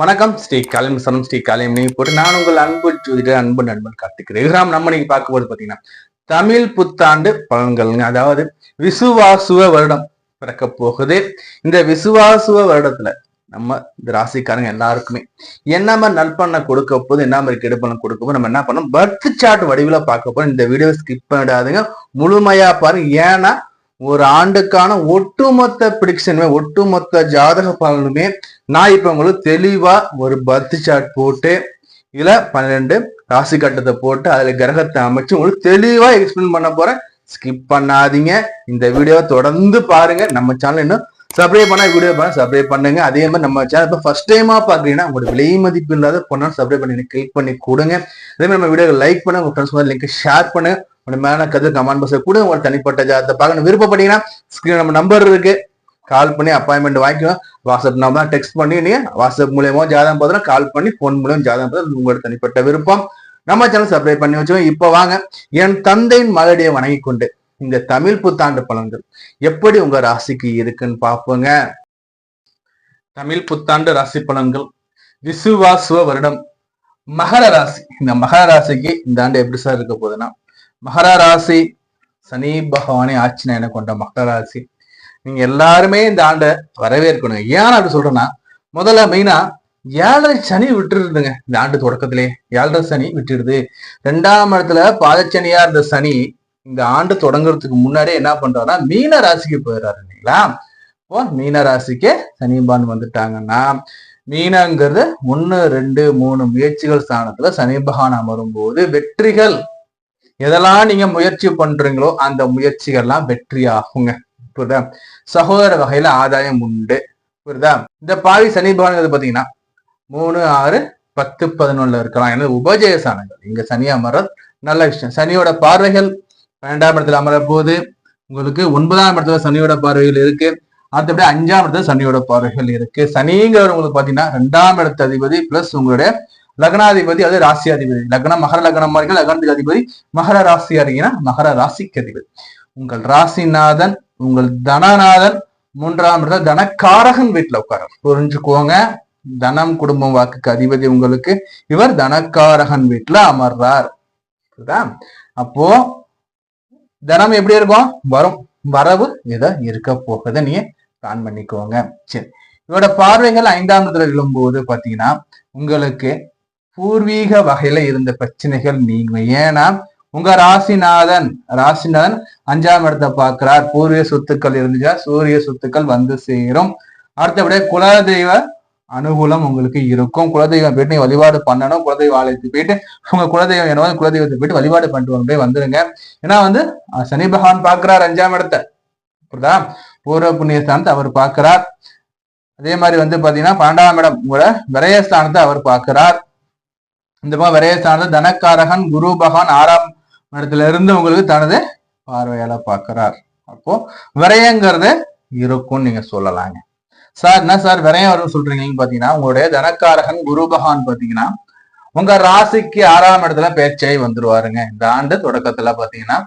வணக்கம். ஸ்ரீ காலம் சனம் ஸ்ரீ காலம் போட்டு நான் உங்கள் அன்பு ஜோதிடர் அன்பு நண்பன் கார்த்திக். ரகுராம் நம்ம இன்னைக்கு பார்க்கும்போது பார்த்தீங்கன்னா பாத்தீங்கன்னா தமிழ் புத்தாண்டு பலன்கள்ங்க அதாவது விசுவாசுவ வருடம் பிறக்க போகுது. இந்த விசுவாசுவ வருடத்துல நம்ம இந்த ராசிக்காரங்க எல்லாருக்குமே என்ன மாதிரி நற்பண்ண கொடுக்க போது என்ன மாதிரி கெடுப்பணம் கொடுக்க போது நம்ம என்ன பண்ணோம் பர்த் சார்ட் வடிவில் பார்க்க போறோம். இந்த வீடியோ ஸ்கிப் பண்ணிடாதுங்க. முழுமையா பாருங்க. ஏன்னா ஒரு ஆண்டுக்கான ஒட்டுமொத்த பிடிக்ஷனுமே ஒட்டுமொத்த ஜாதக பலனுமே நான் இப்ப உங்களுக்கு தெளிவா ஒரு பர்த் சார்ட் போட்டு இதுல பன்னிரெண்டு ராசி கட்டத்தை போட்டு அதுல கிரகத்தை அமைச்சு உங்களுக்கு தெளிவா எக்ஸ்பிளைன் பண்ண போறேன். ஸ்கிப் பண்ணாதீங்க. இந்த வீடியோவை தொடர்ந்து பாருங்க. நம்ம சேனல் இன்னும் சப்ஸ்கிரைப் பண்ணா வீடியோ பண்ண சப்ஸ்கிரைப் பண்ணுங்க. அதே மாதிரி நம்ம சேனல் இப்போ ஃபர்ஸ்ட் டைமா பாக்குறீங்கன்னா உங்களோட விலை மதிப்பு இல்லாத பொண்ணு சப்ஸ்கிரைப் பண்ணி கிளிக் பண்ணி கொடுங்க. அதே மாதிரி நம்ம வீடியோ லைக் பண்ணுங்க. உங்க ஃப்ரெண்ட்ஸ் லிங்க் ஷேர் பண்ணுங்க. உங்க மேல கருத்து கமெண்ட் பாக்ஸ்ல கூட உங்களோட தனிப்பட்ட ஜாதத்தை பார்க்கணும். விருப்பப்பட்டீங்கன்னா ஸ்கிரீன் நம்ம நம்பர் இருக்கு. கால் பண்ணி அப்பாயின்மெண்ட் வாங்கிக்கலாம் வாட்ஸ்அப் நம்பர் டெக்ஸ்ட் பண்ணி நீ வாட்ஸ்அப் மூலியமா ஜாதகம் பார்த்தா கால் பண்ணி ஃபோன் மூலியம் ஜாதகம் பார்த்தா உங்களோட தனிப்பட்ட விருப்பம். நம்ம சேனல் சப்ஸ்கிரைப் பண்ணி வச்சுக்கோங்க. இப்போ வாங்க. என் தந்தையின் மகளியை வணங்கி கொண்டு இந்த தமிழ் புத்தாண்டு பலன்கள் எப்படி உங்க ராசிக்கு இருக்குன்னு பார்ப்போங்க. தமிழ் புத்தாண்டு ராசி பலன்கள். விசுவாசுவ வருடம். மகர ராசி. இந்த மகர ராசிக்கு இந்த ஆண்டு எப்படி சார் இருக்க போகுதுன்னா மகர ராசி சனி பகவானை ஆட்சினா கொண்ட மகர ராசி? நீங்க எல்லாருமே இந்த ஆண்டை வரவேற்கணும். ஏன் அப்படி சொல்றேன்னா முதல்ல மெயினா ஏழரை சனி விட்டுருதுங்க இந்த ஆண்டு தொடக்கத்திலே. ஏழரை சனி விட்டுருது. ரெண்டாம் இடத்துல பாதச்சனியா இருந்த சனி இந்த ஆண்டு தொடங்குறதுக்கு முன்னாடியே என்ன பண்றாருன்னா மீன ராசிக்கு போயிடுறாரு இல்லைங்களா? இப்போ மீன ராசிக்கு சனிபான் வந்துட்டாங்கன்னா மீனங்கிறது ஒன்னு ரெண்டு மூணு முயற்சிகள் ஸ்தானத்துல சனி பகவான் அமரும் போது வெற்றிகள் எதெல்லாம் நீங்க முயற்சி பண்றீங்களோ அந்த முயற்சிகள்லாம் வெற்றி ஆகுங்க புரியுதா? சகோதர வகையில ஆதாயம் உண்டு. புரியுதா? இந்த பாவி சனி பகவான் பாத்தீங்கன்னா மூணு ஆறு பத்து பதினொன்னுல இருக்கலாம். ஏன்னா உபஜய ஸ்தானங்கள் இங்க சனி அமர்றது நல்ல விஷயம். சனியோட பார்வைகள் பன்னெண்டாம் இடத்துல அமர போது உங்களுக்கு ஒன்பதாம் இடத்துல சனியோட பார்வைகள் இருக்கு. அடுத்தபடி அஞ்சாம் இடத்துல சனியோட பார்வைகள் இருக்கு. சனிங்கிறவர் உங்களுக்கு பாத்தீங்கன்னா ரெண்டாம் இடத்து அதிபதி பிளஸ் உங்களுடைய லக்னாதிபதி அது ராசியாதிபதி. லக்னம் மகர லக்னம் மாதிரி லக்னத்துக்கு அதிபதி மகர ராசி அறிஞனா? மகர ராசிக்கு அதிபதி. உங்கள் ராசிநாதன் உங்கள் தனநாதன் மூன்றாம் இடத்துல தனக்காரகன் வீட்டுல உட்கார புரிஞ்சுக்கோங்க. தனம் குடும்பம் வாக்குக்கு அதிபதி உங்களுக்கு. இவர் தனக்காரகன் வீட்டுல அமர்றார். அப்போ தனம் எப்படி இருக்கும்? வரும். வரவு ஏதோ இருக்க போகுது. நீங்க பிளான் பண்ணிக்கோங்க. சரி. இவரோட பார்வைகள் ஐந்தாம் இடத்துல விழும்போது பாத்தீங்கன்னா உங்களுக்கு பூர்வீக வகையில இருந்த பிரச்சனைகள் நீங்கும். ஏன்னா உங்க ராசிநாதன் ராசிநாதன் அஞ்சாம் இடத்தை பார்க்கிறார். பூர்வீக சொத்துக்கள் இருந்துச்சா? சூரிய சொத்துக்கள் வந்து சேரும். அடுத்தபடியே குலதெய்வ அனுகூலம் உங்களுக்கு இருக்கும். குலதெய்வம் போயிட்டு நீங்க வழிபாடு பண்ணணும். குலதெய்வ ஆலயத்துக்கு போயிட்டு உங்க குலதெய்வம் என்னவோ குலதெய்வத்துக்கு போயிட்டு வழிபாடு பண்ணிட்டு வந்து வந்துருங்க. ஏன்னா வந்து சனி பகவான் பாக்குறார் அஞ்சாம் இடத்தை. புரியுதா? பூர்வ புண்ணிய ஸ்தானத்தை அவர் பார்க்கிறார். அதே மாதிரி வந்து பாத்தீங்கன்னா பன்னெண்டாம் இடம் உங்களோட விரயஸ்தானத்தை அவர் பார்க்கிறார். இந்த பக்கம் விரயஸ்தானத்தை தனக்காரகன் குரு பகவான் ஆறாம் இடத்துல இருந்து உங்களுக்கு தனது பார்வையால பார்க்கிறார். அப்போ விரயங்கிறது இருக்கும்னு நீங்க சொல்லலாங்க. சார் என்ன சார் விரயம் வரும் சொல்றீங்கன்னு பாத்தீங்கன்னா உங்களுடைய தனக்காரகன் குரு பகவான் பாத்தீங்கன்னா உங்க ராசிக்கு ஆறாம் இடத்துல பேச்சாய் வந்துருவாருங்க. இந்த ஆண்டு தொடக்கத்துல பாத்தீங்கன்னா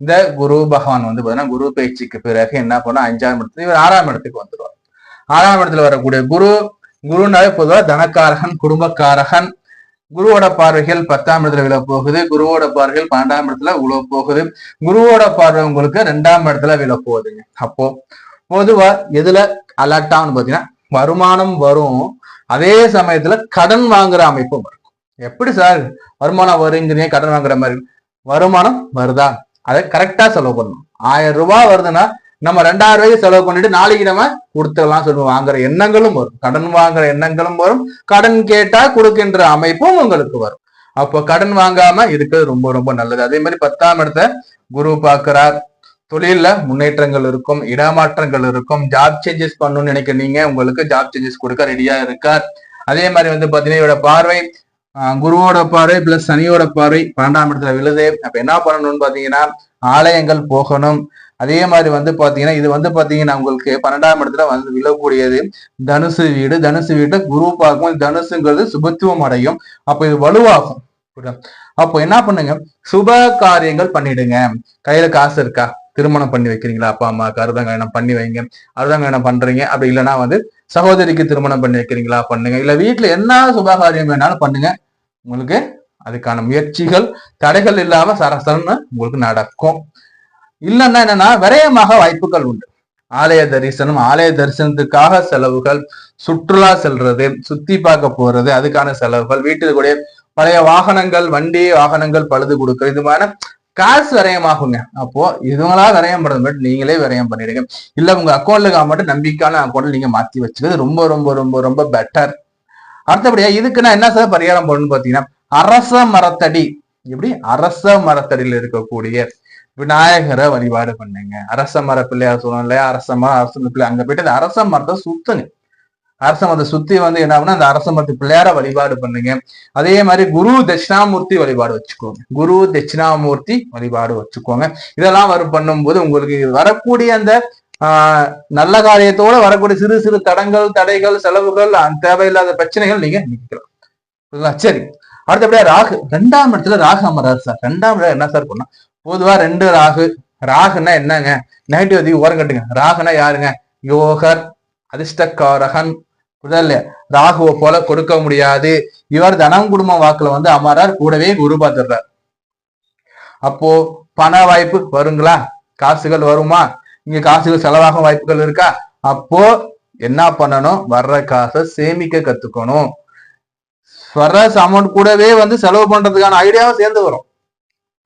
இந்த குரு பகவான் வந்து பாத்தீங்கன்னா குரு பேச்சுக்கு பிறகு என்ன பண்ணா அஞ்சாம் இடத்துல இவர் ஆறாம் இடத்துக்கு வந்துருவார். ஆறாம் இடத்துல வரக்கூடிய குரு குருனாவே பொதுவாக தனக்காரகன் குடும்பக்காரகன் குருவோட பார்வைகள் பத்தாம் இடத்துல விழ போகுது. குருவோட பார்வைகள் பன்னெண்டாம் இடத்துல விழ போகுது. குருவோட பார்வை உங்களுக்கு ரெண்டாம் இடத்துல விழ போகுதுங்க. அப்போ பொதுவா எதுல அலர்ட்டான்னு பாத்தீங்கன்னா வருமானம் வரும். அதே சமயத்துல கடன் வாங்குற அமைப்பும் வரும். எப்படி சார் வருமானம் வருங்கிறீங்க கடன் வாங்குற மாதிரி? வருமானம் வருதா? அதை கரெக்டா செலவு பண்ணணும். ஆயிரம் ரூபாய் வருதுன்னா நம்ம ரெண்டாயிரம் ரூபாய்க்கு செலவு பண்ணிட்டு நாளைக்கு நம்ம கொடுத்துடலாம் சொல்லுவோம். வாங்குற எண்ணங்களும் வரும். கடன் வாங்குற எண்ணங்களும் வரும். கடன் கேட்டா கொடுக்கின்ற அமைப்பும் உங்களுக்கு வரும். அப்போ கடன் வாங்காம இருக்கிறது ரொம்ப ரொம்ப நல்லது. அதே மாதிரி பத்தாம் இடத்த குரு பார்க்கிறார். தொழில முன்னேற்றங்கள் இருக்கும் இடமாற்றங்கள் இருக்கும். ஜாப் சேஞ்சஸ் பண்ணணும்னு நினைக்கிறீங்க உங்களுக்கு ஜாப் சேஞ்சஸ் கொடுக்க ரெடியா இருக்கார். அதே மாதிரி வந்து பாத்தீங்கன்னா இவரோட பார்வை ஆஹ் குருவோட பார்வை பிளஸ் சனியோட பார்வை பன்னெண்டாம் இடத்துல விழுது. அப்ப என்ன பண்ணணும்னு பாத்தீங்கன்னா ஆலயங்கள் போகணும். அதே மாதிரி வந்து பாத்தீங்கன்னா இது வந்து பாத்தீங்கன்னா உங்களுக்கு பன்னெண்டாம் இடத்துல வந்து விழக்கூடியது தனுசு வீடு. தனுசு வீட்டை குரு பார்க்கும். தனுசுங்கிறது சுபத்துவம் அடையும். அப்ப இது வலுவாகும். அப்போ என்ன பண்ணுங்க? சுப காரியங்கள் பண்ணிடுங்க. கையில காசு இருக்கா? திருமணம் பண்ணி வைக்கிறீங்களா? அப்பா அம்மா கருதங்கல்யாணம் பண்ணி வைங்க. அருதங்கல்யாணம் பண்றீங்க. அப்படி இல்லைன்னா வந்து சகோதரிக்கு திருமணம் பண்ணி வைக்கிறீங்களா? பண்ணுங்க. இல்ல வீட்டுல என்ன சுபகாரியம் வேணாலும் பண்ணுங்க. உங்களுக்கு அதுக்கான முயற்சிகள் தடைகள் இல்லாம சரசரன்னு உங்களுக்கு நடக்கும். இல்லைன்னா என்னன்னா விரயமாக வாய்ப்புகள் உண்டு. ஆலய தரிசனம் ஆலய தரிசனத்துக்காக செலவுகள் சுற்றுலா செல்றது சுத்தி பார்க்க போறது அதுக்கான செலவுகள் வீட்டில் கூட பழைய வாகனங்கள் வண்டி வாகனங்கள் பழுது கொடுக்குறது இது மாதிரி காசு விரயமாகுங்க. அப்போ இதுங்களா விரயம் பண்றது மட்டும் நீங்களே விரயம் பண்ணிடுங்க. இல்ல உங்க அக்கௌண்ட்ல மட்டும் நம்பிக்கையான அக்கௌண்ட் நீங்க மாத்தி வச்சுக்கிறது ரொம்ப ரொம்ப ரொம்ப ரொம்ப பெட்டர் அடுத்தபடியா இதுக்கு நான் என்ன சார் பரிகாரம் பண்ணணும்னு பாத்தீங்கன்னா அரச மரத்தடி. எப்படி? அரச மரத்தடியில் இருக்கக்கூடிய விநாயகரை வழிபாடு பண்ணுங்க. அரச மர பிள்ளையார் சொல்லணும் இல்லையா? அரச மரம் அரச பிள்ளை. அங்க போயிட்டு அந்த அரச மரத்தை சுத்துங்க அரச மரத்தை சுத்தி வந்து என்ன ஆகுனா அந்த அரச மரத்து பிள்ளையார வழிபாடு பண்ணுங்க. அதே மாதிரி குரு தட்சிணாமூர்த்தி வழிபாடு வச்சுக்கோங்க. குரு தட்சிணாமூர்த்தி வழிபாடு வச்சுக்கோங்க. இதெல்லாம் வரும் பண்ணும்போது உங்களுக்கு வரக்கூடிய அந்த ஆஹ் நல்ல காரியத்தோட வரக்கூடிய சிறு சிறு தடங்கள் தடைகள் செலவுகள் தேவையில்லாத பிரச்சனைகள் நீங்க நீக்கலாம் சரி. அடுத்தபடியா ராகு. ரெண்டாம் இடத்துல ராகு அமரார் சார். ரெண்டாம் இடம் என்ன சார் பண்ணா பொதுவா ரெண்டு ராகு. ராகுன்னா என்னங்க? நெகட்டிவ் அதிகம் ஓரம் கட்டுங்க. ராகுனா யாருங்க? யோகர் அதிர்ஷ்டக்காரகன். புரியல இல்லையா? ராகுவை போல கொடுக்க முடியாது. இவர் தனம் குடும்பம் வாக்குல வந்து அமரார். கூடவே குரு பார்த்துடுறார். அப்போ பண வாய்ப்பு வருங்களா? காசுகள் வருமா? இங்க காசுகள் செலவாகும் வாய்ப்புகள் இருக்கா? அப்போ என்ன பண்ணணும்? வர்ற காசை சேமிக்க கத்துக்கணும். வர்ற அமௌண்ட் கூடவே வந்து செலவு பண்றதுக்கான ஐடியாவும் சேர்ந்து வரும்.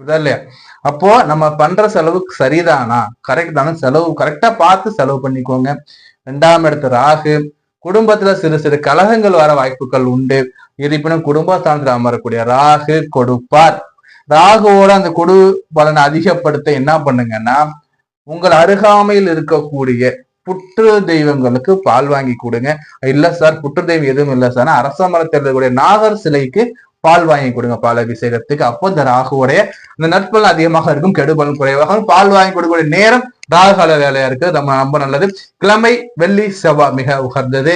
புரியுதா இல்லையா? அப்போ நம்ம பண்ற செலவு சரிதானா? கரெக்ட் தானே. செலவு கரெக்டா பார்த்து செலவு பண்ணிக்கோங்க. ரெண்டாம் இடத்து ராகு குடும்பத்துல சிறு சிறு கலகங்கள் வர வாய்ப்புகள் உண்டு. இருப்பினும் குடும்பஸ்தானத்துல அமரக்கூடிய ராகு கொடுப்பார். ராகுவோட அந்த கொடு பலனை அதிகப்படுத்த என்ன பண்ணுங்கன்னா உங்கள் அருகாமையில் இருக்கக்கூடிய புற்று தெய்வங்களுக்கு பால் வாங்கி கொடுங்க. இல்ல சார் புற்று தெய்வம் எதுவும் இல்ல சார் அரச மரத்தில் இருக்கக்கூடிய நாகர் சிலைக்கு பால் வாங்கி கொடுங்க பால் அபிஷேகத்துக்கு. அப்போ இந்த ராகுவோடைய அந்த நட்பலன் அதிகமாக இருக்கும் கெடுபலன் குறைவாக இருக்கும். பால் வாங்கி கொடுக்கக்கூடிய நேரம் ராகுகால வேலையா இருக்கு நம்ம ரொம்ப நல்லது. கிழமை வெள்ளி செவ்வாய் மிக உகர்ந்தது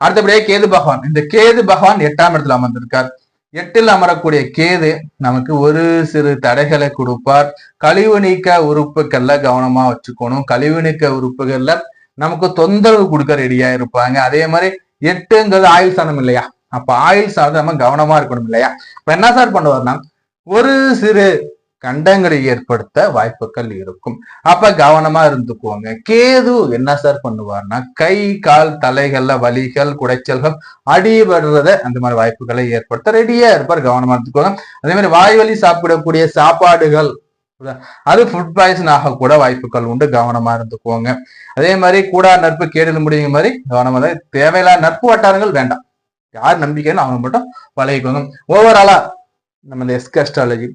அடுத்தபடியே கேது பகவான். இந்த கேது பகவான் எட்டாம் இடத்துல அமர்ந்திருக்கார். எட்டில் அமரக்கூடிய கேது நமக்கு ஒரு சிறு தடைகளை கொடுப்பார். கழிவு நீக்க உறுப்புகள்ல கவனமா வச்சுக்கணும். கழிவு நீக்க உறுப்புகள்ல நமக்கு தொந்தரவு கொடுக்க ரெடியா இருப்பாங்க. அதே மாதிரி எட்டுங்கிறது ஆயுள் சாணம் இல்லையா? அப்ப ஆயுள் சார்ந்து நம்ம கவனமா இருக்கணும் இல்லையா? இப்ப என்ன சார் பண்ணுவார்னா ஒரு சிறு கண்டங்களை ஏற்படுத்த வாய்ப்புகள் இருக்கும். அப்ப கவனமா இருந்துக்குவாங்க கேது என்ன சார் பண்ணுவார்னா கை கால் தலைகள்ல வலிகள் குடைச்சல்கள் அடிபடுறத அந்த மாதிரி வாய்ப்புகளை ஏற்படுத்த ரெடியா இருப்பார். கவனமா இருந்துக்குவாங்க அதே மாதிரி வாய் வலி சாப்பிடக்கூடிய சாப்பாடுகள் அது ஃபுட் பாய்சன் ஆக கூட வாய்ப்புகள் உண்டு. கவனமா இருந்துக்குவாங்க அதே மாதிரி கூடா நட்பு கேடல் முடியுங்க மாதிரி கவனமா தேவையில்லாத நட்பு வட்டாரங்கள் வேண்டாம். யார் நம்பிக்கைன்னு அவங்க மட்டும் பழகிக்கோங்க. ஓவராலா நம்ம இந்த எஸ்க அஸ்ட்ராலஜி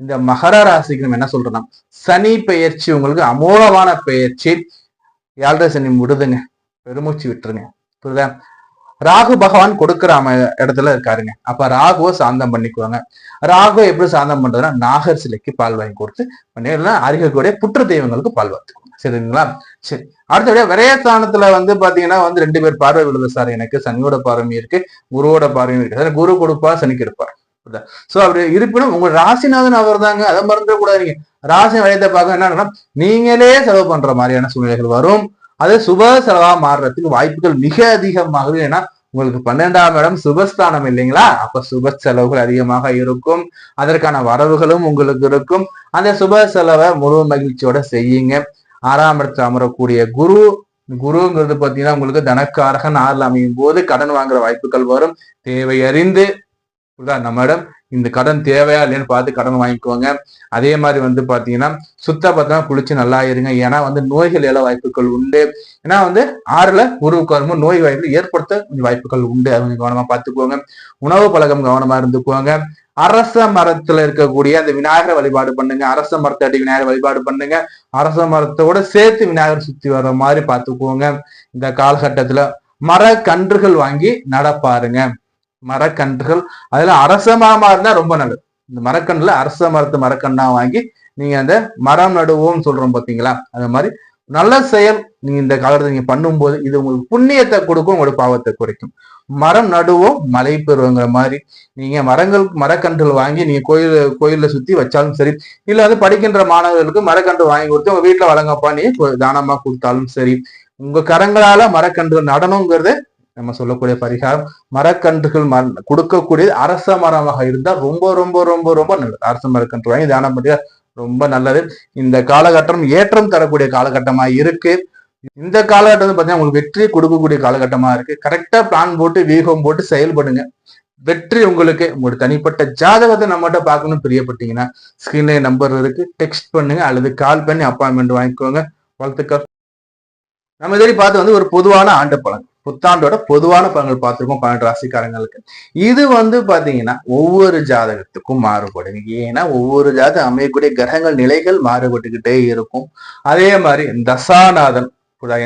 இந்த மகர ராசிக்கு நம்ம என்ன சொல்றோம்னா சனி பெயர்ச்சி உங்களுக்கு அமோகமான பெயர்ச்சி. ஏழரை சனி விடுதுங்க பெருமூச்சு விட்டுருங்க. புரியுதா? ராகு பகவான் கொடுக்கறாம இடத்துல இருக்காருங்க. அப்ப ராகுவை சாந்தம் பண்ணிக்குவாங்க. ராகுவை எப்படி சாந்தம் பண்றதுன்னா நாகர் சிலைக்கு பால் வாங்கி கொடுத்து நேரில் அருகக்கூடிய புற்று தெய்வங்களுக்கு பால் வாத்துக்குவாங்க சரிங்களா? சரி. அடுத்தபடியா விரயஸ்தானத்துல வந்து பாத்தீங்கன்னா வந்து ரெண்டு பேர் பார்வை விழுது சார். எனக்கு சனியோட பார்வையும் இருக்கு குருவோட பார்வையும் இருக்கு. அதாவது குரு கொடுப்பா சனிக்கு இருப்பார் சோ அப்படி இருப்பினும் உங்க ராசிநாதன் அவர் தாங்க. அதை மறந்துட கூடாதுங்க ராசி வயத்தை பார்க்க என்னன்னா நீங்களே செலவு பண்ற மாதிரியான சூழ்நிலைகள் வரும். அது சுப செலவா மாறுறதுக்கு வாய்ப்புகள் மிக அதிகமாகுது. ஏன்னா உங்களுக்கு பன்னெண்டாம் இடம் சுபஸ்தானம் இல்லைங்களா? அப்ப சுப செலவுகள் அதிகமாக இருக்கும். அதற்கான வரவுகளும் உங்களுக்கு இருக்கும். அந்த சுப செலவை முழு மகிழ்ச்சியோட செய்யுங்க. ஆறாம் இடத்துல அமரக்கூடிய குரு குருங்கிறது பாத்தீங்கன்னா உங்களுக்கு தனக்காரகன் ஆறுல அமையும் போது கடன் வாங்குற வாய்ப்புகள் வரும். தேவை அறிந்து புரியுதா? நம்மிடம் இந்த கடன் தேவையா இல்லைன்னு பார்த்து கடன் வாங்கிக்கோங்க. அதே மாதிரி வந்து பார்த்தீங்கன்னா சுத்த பத்திரமா குளிச்சு நல்லா இருங்க. ஏன்னா வந்து நோய்கள் எழ வாய்ப்புகள் உண்டு. ஏன்னா வந்து ஆறுல உருவுக்கு வரும்போது நோய் வாய்ப்பு ஏற்படுத்த கொஞ்சம் வாய்ப்புகள் உண்டு. அது கொஞ்சம் கவனமா பார்த்துக்கோங்க. உணவு பழக்கம் கவனமா இருந்துக்குவாங்க அரச மரத்துல இருக்கக்கூடிய அந்த விநாயகரை வழிபாடு பண்ணுங்க. அரச மரத்தடி விநாயகர் வழிபாடு பண்ணுங்க. அரச மரத்தோட சேர்த்து விநாயகர் சுத்தி வர்ற மாதிரி பார்த்துக்கோங்க. இந்த காலகட்டத்துல மரக்கன்றுகள் வாங்கி நடப்பாருங்க மரக்கன்றுகள். அதுல அரச மரமா இருந்தா ரொம்ப நல்லது. இந்த மரக்கன்றுல அரச மரத்து மரக்கண்ணா வாங்கி நீங்க அந்த மரம் நடுவோம்னு சொல்றோம் பாத்தீங்களா? அந்த மாதிரி நல்ல செயல் நீங்க இந்த காலத்துல நீங்க பண்ணும்போது இது உங்களுக்கு புண்ணியத்தை கொடுக்கும் உங்களோட பாவத்தை குறைக்கும். மரம் நடுவோம் மழை பெறுவோங்கிற மாதிரி. நீங்க மரங்கள் மரக்கன்றுகள் வாங்கி நீங்க கோயில் கோயில்ல சுத்தி வச்சாலும் சரி இல்ல வந்து படிக்கின்ற மாணவர்களுக்கு மரக்கன்று வாங்கி கொடுத்து உங்க வீட்டுல வழங்கப்பா நீ தானமா கொடுத்தாலும் சரி. உங்க கரங்களால மரக்கன்றுகள் நடணுங்கிறது நம்ம சொல்லக்கூடிய பரிகாரம் மரக்கன்றுகள் மர கொடுக்கக்கூடியது அரச மரமாக இருந்தால் ரொம்ப ரொம்ப ரொம்ப ரொம்ப நல்லது. அரச மரக்கன்று வாங்கி தியானம் பண்ணியா ரொம்ப நல்லது. இந்த காலகட்டம் ஏற்றம் தரக்கூடிய காலகட்டமாக இருக்கு. இந்த காலகட்டம் பார்த்தீங்கன்னா உங்களுக்கு வெற்றி கொடுக்கக்கூடிய காலகட்டமாக இருக்கு. கரெக்டாக பிளான் போட்டு வீகம் போட்டு செயல்படுங்க. வெற்றி உங்களுக்கு உங்களுடைய தனிப்பட்ட ஜாதகத்தை நம்மகிட்ட பார்க்கணும் பிரியப்பட்டீங்கன்னா ஸ்கிரீன்ல நம்பர் இருக்கு. டெக்ஸ்ட் பண்ணுங்க அல்லது கால் பண்ணி அப்பாயின்மெண்ட் வாங்கிக்கோங்க. வாழ்த்துக்கள். நம்ம இதை பார்த்து வந்து ஒரு பொதுவான ஆண்டு பலன். புத்தாண்டோட பொதுவான பலன்கள் பார்த்திருக்கோம் பன்னெண்டு ராசிக்காரங்களுக்கு. இது வந்து பாத்தீங்கன்னா ஒவ்வொரு ஜாதகத்துக்கும் மாறுபடும். ஏன்னா ஒவ்வொரு ஜாதகம் அமையக்கூடிய கிரகங்கள் நிலைகள் மாறுபட்டுக்கிட்டே இருக்கும். அதே மாதிரி தசாநாதன்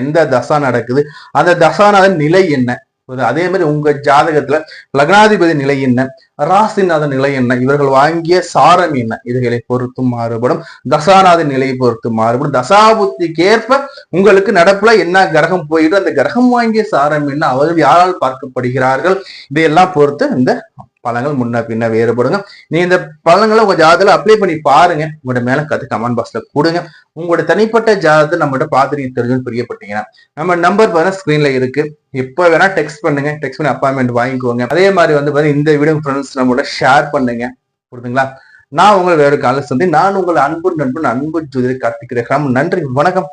எந்த தசா நடக்குது அந்த தசாநாதன் நிலை என்ன? அதே மாதிரி உங்க ஜாதகத்துல லக்னாதிபதி நிலை என்ன? ராசிநாதன் நிலை என்ன? இவர்கள் வாங்கிய சாரம் என்ன? இதுகளை பொறுத்து மாறுபடும். தசாநாத நிலையை பொறுத்து மாறுபடும். தசாபுத்திக்கு ஏற்ப உங்களுக்கு நடப்புல என்ன கிரகம் போயிடும் அந்த கிரகம் வாங்கிய சாரம் என்ன? அவர்கள் யாரால் பார்க்கப்படுகிறார்கள்? இதையெல்லாம் பொறுத்து இந்த பழங்கள் முன்ன பின்ன வேறுபடுங்க. நீ இந்த பழங்களை உங்க ஜாதகத்துல அப்ளை பண்ணி பாருங்க. உங்களோட மேல கத்து கமெண்ட் பாக்ஸ்ல கொடுங்க. உங்களோட தனிப்பட்ட ஜாதகத்தை நம்மகிட்ட பார்த்து தெரிஞ்சுன்னு பிரியப்பட்டீங்கன்னா நம்ம நம்பர் பார்த்தீங்கன்னா ஸ்கிரீன்ல இருக்கு. எப்போ வேணா டெக்ஸ்ட் பண்ணுங்க. டெக்ஸ்ட் பண்ணி அப்பாயின்மெண்ட் வாங்கிக்கோங்க. அதே மாதிரி வந்து பாத்தீங்கன்னா இந்த வீடியோ ஃப்ரெண்ட்ஸ் நம்மளோட ஷேர் பண்ணுங்க. புரியுதுங்களா நான் உங்களை வேறு காலையில் சந்தி நான் உங்கள் அன்பு நண்பன் அன்பு ஜோதிடர் கார்த்திக் நன்றி வணக்கம்.